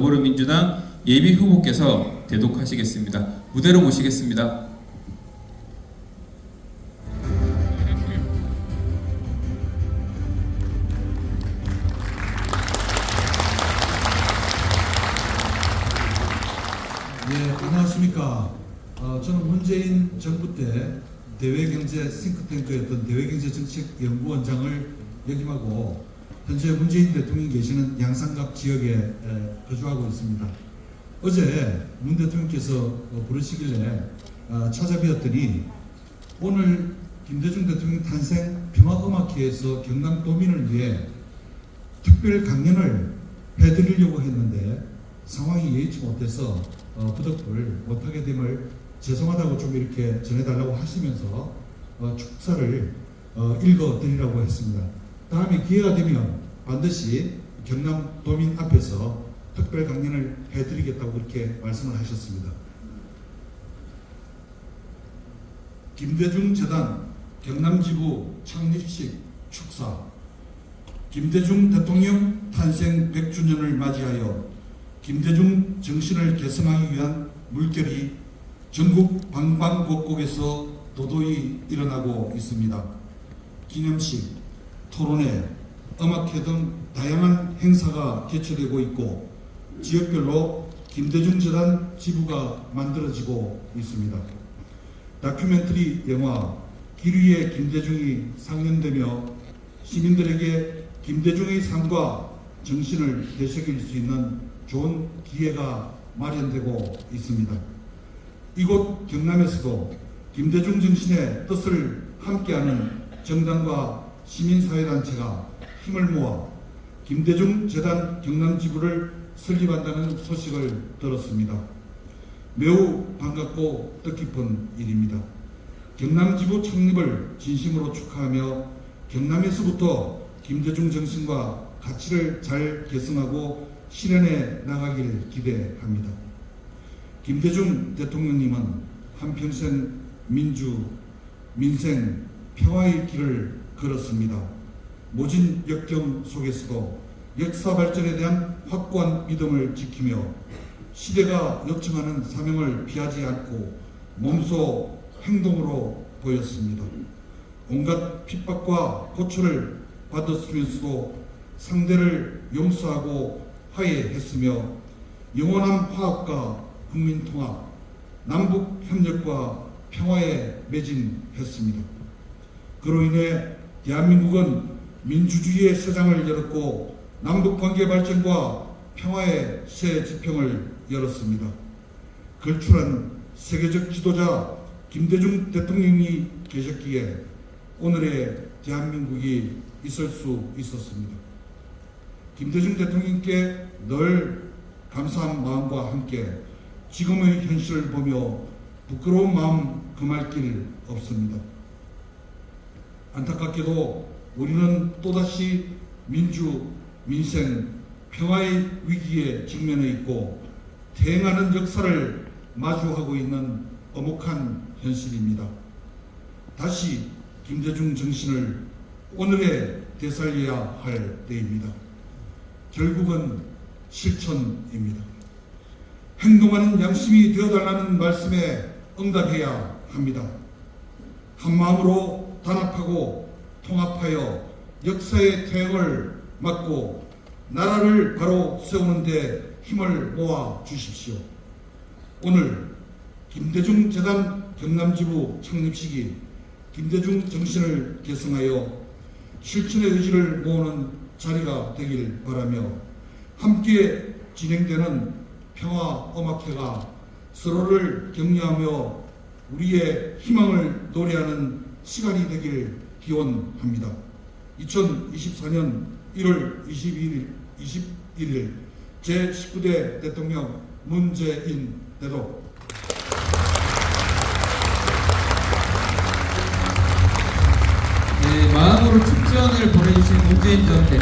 더불어민주당 예비 후보께서 대독하시겠습니다. 무대로 모시겠습니다. 예, 안녕하십니까. 어, 저는 문재인 정부 때 대외경제 싱크탱크였던 대외경제정책연구원장을 역임하고 현재 문재인 대통령이 계시는 양산갑 지역에 에, 거주하고 있습니다. 어제 문 대통령께서 어, 부르시길래 어, 찾아뵈었더니 오늘 김대중 대통령 탄생 평화음악회에서 경남 도민을 위해 특별 강연을 해드리려고 했는데 상황이 예의치 못해서 어, 부득불 못하게 됨을 죄송하다고 좀 이렇게 전해달라고 하시면서 어, 축사를 어, 읽어드리라고 했습니다. 다음에 기회가 되면 반드시 경남 도민 앞에서 특별 강연을 해드리겠다고 그렇게 말씀을 하셨습니다. 김대중 재단 경남지부 창립식 축사 김대중 대통령 탄생 100주년을 맞이하여 김대중 정신을 계승하기 위한 물결이 전국 방방곡곡에서 도도히 일어나고 있습니다. 기념식, 토론회, 음악회 등 다양한 행사가 개최되고 있고 지역별로 김대중 재단 지부가 만들어지고 있습니다. 다큐멘터리 영화 길 위에 김대중이 상영되며 시민들에게 김대중의 삶과 정신을 되새길 수 있는 좋은 기회가 마련되고 있습니다. 이곳 경남에서도 김대중 정신의 뜻을 함께하는 정당과 시민사회단체가 힘을 모아 김대중 재단 경남 지부를 설립한다는 소식을 들었습니다. 매우 반갑고 뜻깊은 일입니다. 경남 지부 창립을 진심으로 축하하며 경남에서부터 김대중 정신과 가치를 잘 계승하고 실현해 나가길 기대합니다. 김대중 대통령님은 한평생 민주, 민생, 평화의 길을 걸었습니다. 모진 역경 속에서도 역사 발전에 대한 확고한 믿음을 지키며 시대가 요청하는 사명을 피하지 않고 몸소 행동으로 보였습니다. 온갖 핍박과 고초를 받았으면서도 상대를 용서하고 화해했으며 영원한 화합과 국민통합, 남북 협력과 평화에 매진했습니다. 그로 인해 대한민국은 민주주의의 세상을 열었고 남북관계 발전과 평화의 새 지평을 열었습니다. 걸출한 세계적 지도자 김대중 대통령이 계셨기에 오늘의 대한민국이 있을 수 있었습니다. 김대중 대통령께 늘 감사한 마음과 함께 지금의 현실을 보며 부끄러운 마음 금할 길 없습니다. 안타깝게도 우리는 또다시 민주, 민생, 평화의 위기에 직면해 있고 대행하는 역사를 마주하고 있는 엄혹한 현실입니다. 다시 김대중 정신을 오늘에 되살려야 할 때입니다. 결국은 실천입니다. 행동하는 양심이 되어달라는 말씀에 응답해야 합니다. 한 마음으로 단합하고 통합하여 역사의 퇴행을 막고 나라를 바로 세우는데 힘을 모아 주십시오. 오늘 김대중 재단 경남지부 창립식이 김대중 정신을 계승하여 실천의 의지를 모으는 자리가 되길 바라며 함께 진행되는 평화 음악회가 서로를 격려하며 우리의 희망을 노래하는 시간이 되길 기원합니다. 2024년 1월 22일, 21일 제19대 대통령 문재인 대독 네, 마음으로 축전을 보내주신 문재인 전 대통령.